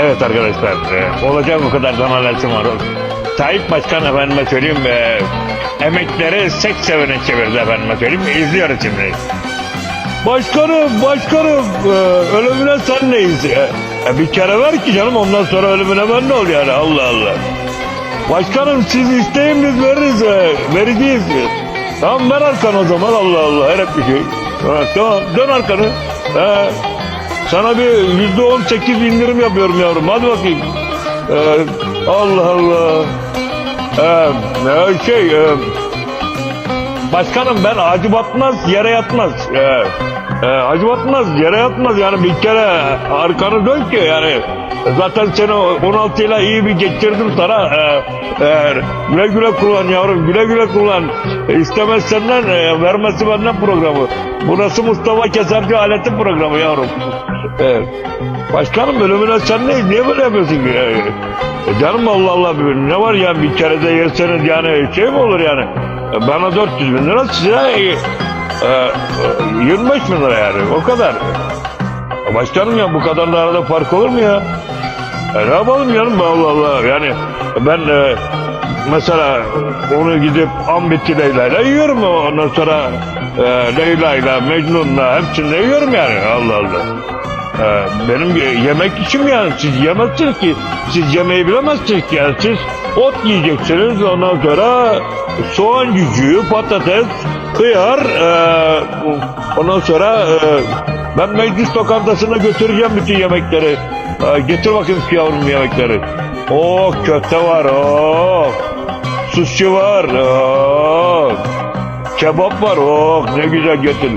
Evet arkadaşlar, e, olacak o kadar zaman alertim var. Tayyip Başkan efendime söyleyeyim, e, emekleri seks sevene çevirdi efendime söyleyeyim, izliyoruz şimdi. Başkanım, başkanım, e, ölümüne sen neyiz? E, bir kere ver ki canım, ondan sonra ölümüne ben ne ol yani, Allah Allah. Başkanım siz isteyin biz veririz, e, vereceğiz. Tamam ver arkanı o zaman, Allah Allah, her bir şey. Ha, tamam, dön arkanı. He. Sana bir yüzde on sekiz indirim yapıyorum yavrum. Hadi bakayım. Ee, Allah Allah. Ee, şey, e, başkanım ben acı batmaz, yere yatmaz. Ee, e, acı batmaz, yere yatmaz. Yani bir kere arkanı dön ki yani. Zaten seni 16 ile iyi bir geçirdim sana. Ee, e, güle güle kullan yavrum, güle güle kullan. İstemez senden, e, vermesi benden programı. Burası Mustafa Keserci aleti programı yavrum. Evet. Başkanım bölümüne sen ne, niye böyle yapıyorsun ki? E, canım Allah Allah ne var ya bir kere de yerseniz yani şey mi olur yani? E, bana 400 bin lira size e, e, 25 bin lira yani o kadar. E, Başkanım ya bu kadar da arada fark olur mu ya? E, ne yapalım canım Allah Allah yani ben e, mesela onu gidip Ambeti Leyla'yla yiyorum ondan sonra e, Leyla'yla Mecnun'la hepsini yiyorum yani Allah Allah. Ee, benim yemek işim yani. Siz yemezsiniz ki. Siz yemeği bilemezsiniz ki yani. Siz ot yiyeceksiniz. Ondan sonra soğan cücüğü patates kıyar ee, ondan sonra ee, ben meclis lokantasına götüreceğim bütün yemekleri. Ee, getir bakayım şu yavrum yemekleri. Oh köfte var oh sushi var oh kebap var oh ne güzel getir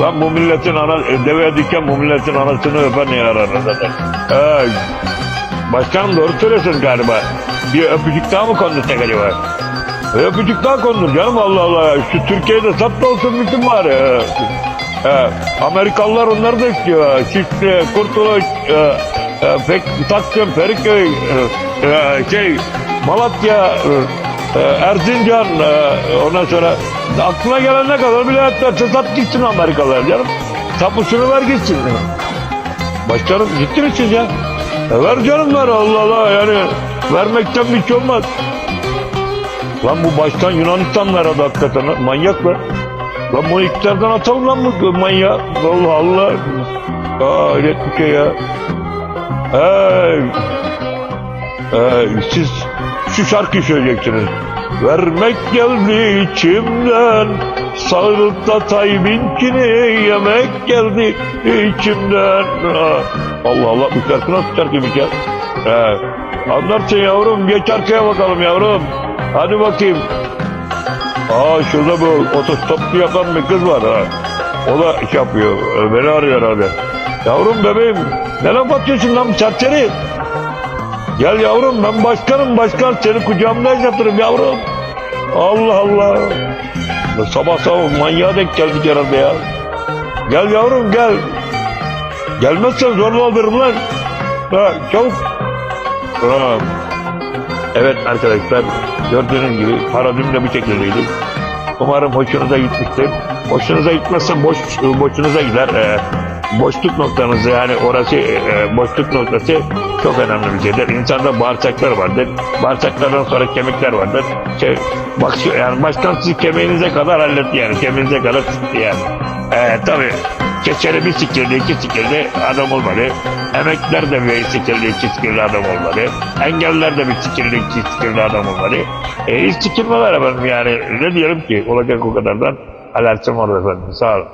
Lan bu milletin ana, e, deveye diken bu milletin anasını öpen yarar zaten. Ee, başkanım doğru söylüyorsun galiba. Bir öpücük daha mı kondursak acaba? E, öpücük daha kondur canım Allah Allah. Şu Türkiye'de sat da olsun bütün var. Ee, e, Amerikalılar onları da istiyor. Şişli, Kurtuluş, e, e, Taksim, Feriköy, e, e, şey, Malatya, e, e, Erzincan, e, ondan sonra aklına gelen ne kadar bile etlerse sat gitsin Amerikalılar canım. Tapusunu ver gitsin. Başkanım ciddi misiniz ya? E ver canım ver Allah Allah yani vermekten bir şey olmaz. Lan bu başkan Yunanistan'la aradı hakikaten manyak lan. Lan bunu iktidardan atalım lan bu manyak. Allah Allah. Aa hayret bir şey ya. Hey. Hey, siz şu şarkıyı söyleyeceksiniz. Vermek geldi içimden Sarılıp da Tayyip'inkini yemek geldi içimden. Ha, Allah Allah bu şarkı nasıl şarkıymış ya? He. Anlarsın yavrum geç arkaya bakalım yavrum. Hadi bakayım. Aa şurada bu otostoplu yapan bir kız var ha. O da iş yapıyor beni arıyor hadi Yavrum bebeğim ne laf atıyorsun lan serseri Gel yavrum ben başkanım başkan seni kucağımda yatırım yavrum. Allah Allah. Sabah sabah manyağa denk geldik herhalde ya. Gel yavrum gel. Gelmezsen zorla alırım lan. Ha, çabuk. Ha. Evet arkadaşlar gördüğünüz gibi paradigm de bu şekildeydi. Umarım hoşunuza gitmiştir. Hoşunuza gitmezse boş, boşunuza gider. Ee, boşluk noktanızı yani orası e, boşluk noktası çok önemli bir şeydir. İnsanda bağırsaklar vardır. Bağırsaklardan sonra kemikler vardır. Şey, bak yani başkan sizi kemiğinize kadar halletti yani. Kemiğinize kadar yani. Ee, tabii Keçeli bir sikirdi, iki sikirdi adam olmadı. Emekliler de bir sikirdi, iki sikirdi adam olmadı. Engelliler de bir sikirdi, iki sikirdi adam olmadı. E, hiç sikirmeler efendim yani. Ne diyelim ki olacak o kadardan alertim var efendim. Sağ olun.